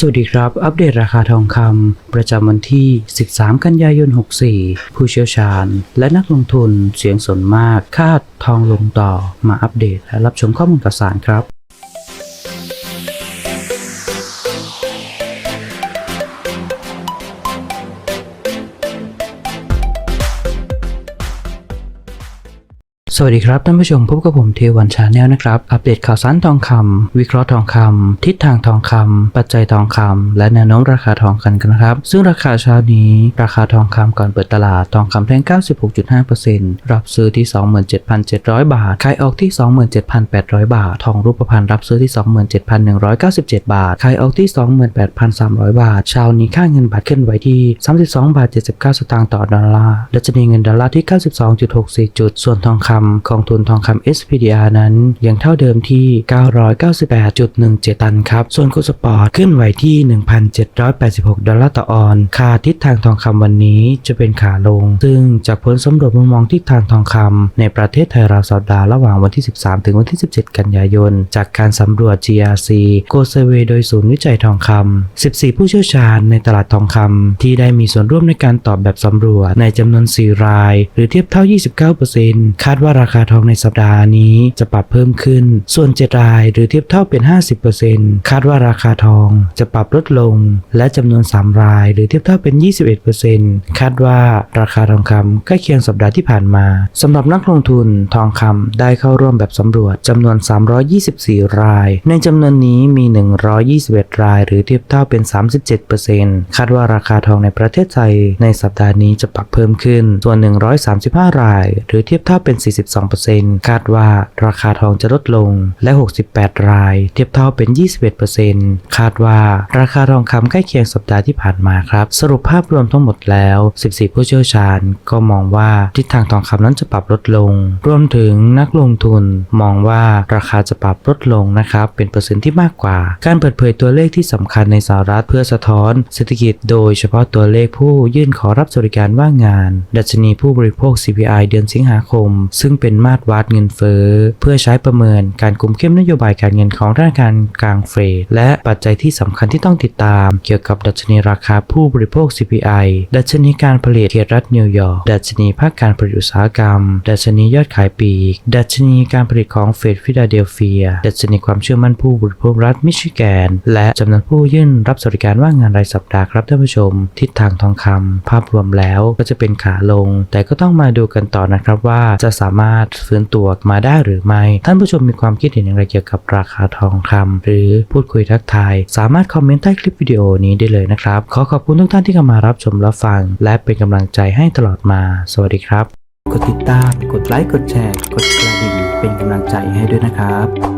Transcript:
สวัสดีครับ อัปเดตราคาทองคำประจำวันที่ 13 กันยายน 64 ผู้เชี่ยวชาญ และนักลงทุนเสียงสนมากคาดทองลงต่อมาอัปเดตและรับชมข้อมูลข่าวสารครับ สวัสดีครับท่านผู้ชมพบกับผมเทวันชาแนลนะครับ อัปเดตข่าวสารทองคำวิเคราะห์ทองคำทิศทางทองคำปัจจัยทองคำและแนวโน้มราคาทองกันกันนะครับ ซึ่งราคาเช้านี้ ราคาทองคำก่อนเปิดตลาดทองคำแท่ง 96.5%รับซื้อที่ 27,700 บาทขายออกที่ 27,800 บาท ทองรูปพรรณรับซื้อที่ 27,197 บาทขายออกที่ 28,300 บาท เช้านี้ค่าเงินบาทเคลื่อนไหวที่ 32บาท79 สตางค์ต่อดอลลาร์ดัชนีเงินดอลลาร์ที่ 92.64 จุด ส่วนทองคำกองทุนทองคำ SPDR นั้น ยังเท่าเดิมที่ 998.17 ตันครับ ส่วนกุสปอร์ตขึ้นไหวที่ 1,786 ดอลลาร์ต่อออน ค่าทิศทางทองคำวันนี้จะเป็นขาลง ซึ่งจากผลสำรวจมุมมองทิศทางทองคำในประเทศไทยราวสัปดาห์ระหว่างวันที่ 13 ถึงวันที่ 17 กันยายน จากการสำรวจ GRC Go Survey โดยศูนย์วิจัยทองคำ14 ผู้เชี่ยวชาญในตลาดทองคำที่ได้มีส่วนร่วมในการตอบแบบสำรวจในจำนวน 4 ราย หรือเทียบเท่า 29%คาดว่าราคาทองในสัปดาห์นี้จะปรับเพิ่มขึ้น ส่วน 7 รายหรือเทียบเท่าเป็น 50%คาดว่าราคาทองจะปรับลดลง และจำนวน 3 รายหรือเทียบเท่าเป็น 21%คาดว่าราคาทองคำใกล้เคียงสัปดาห์ที่ผ่านมาสำหรับนักลงทุนทองคำได้เข้าร่วมแบบสำรวจจำนวน 324 ราย ในจำนวนนี้มี 121 ราย หรือเทียบเท่าเป็น 37%คาดว่าราคาทองในประเทศไทยในสัปดาห์นี้จะปรับเพิ่มขึ้น ส่วน 135 ราย หรือเทียบเท่าเป็น42%คาดว่าราคาทองจะลดลงและ 68 ราย เทียบเท่าเป็น 21%คาดว่าราคาทองคำใกล้เคียงสัปดาห์ที่ผ่านมาครับ สรุปภาพรวมทั้งหมดแล้ว 14 ผู้เชี่ยวชาญก็มองว่าทิศทางทองคำนั้นจะปรับลดลง รวมถึงนักลงทุนมองว่าราคาจะปรับลดลงนะครับเป็นเปอร์เซ็นต์ที่มากกว่า การเปิดเผยตัวเลขที่สำคัญในสหรัฐเพื่อสะท้อนเศรษฐกิจโดยเฉพาะตัวเลขผู้ยื่นขอรับสวัสดิการว่างงาน ดัชนีผู้บริโภค CPI เดือนสิงหาคม ซึ่งเป็นมาตรวัดเงินเฟ้อเพื่อใช้ประเมินการคุมเข้มนโยบายการเงินของธนาคารกลางเฟดและปัจจัยที่สำคัญที่ต้องติดตาม เกี่ยวกับดัชนีราคาผู้บริโภค CPI ดัชนีการผลิตเขตรัฐนิวยอร์กดัชนีภาคการผลิตอุตสาหกรรม ดัชนียอดขายปีก ดัชนีการผลิตของเฟดฟิลาเดลเฟีย ดัชนีความเชื่อมั่นผู้บริโภครัฐมิชิแกน และจำนวนผู้ยื่นรับสวัสดิการว่างงานรายสัปดาห์ครับท่านผู้ชม ทิศทางทองคำภาพรวมแล้วก็จะเป็นขาลง แต่ก็ต้องมาดูกันต่อนะครับว่าจะสามารถฟื้นตัวมาได้หรือไม่ ท่านผู้ชมมีความคิดเห็นอย่างไรเกี่ยวกับราคาทองคำหรือพูดคุยทักทาย สามารถคอมเมนต์ใต้คลิปวิดีโอนี้ได้เลยนะครับ ขอขอบคุณทุกท่านที่เข้ามารับชมรับฟัง และเป็นกำลังใจให้ตลอดมา สวัสดีครับ กดติดตาม กดไลค์ กดแชร์ กดกระดิ่ง เป็นกำลังใจให้ด้วยนะครับ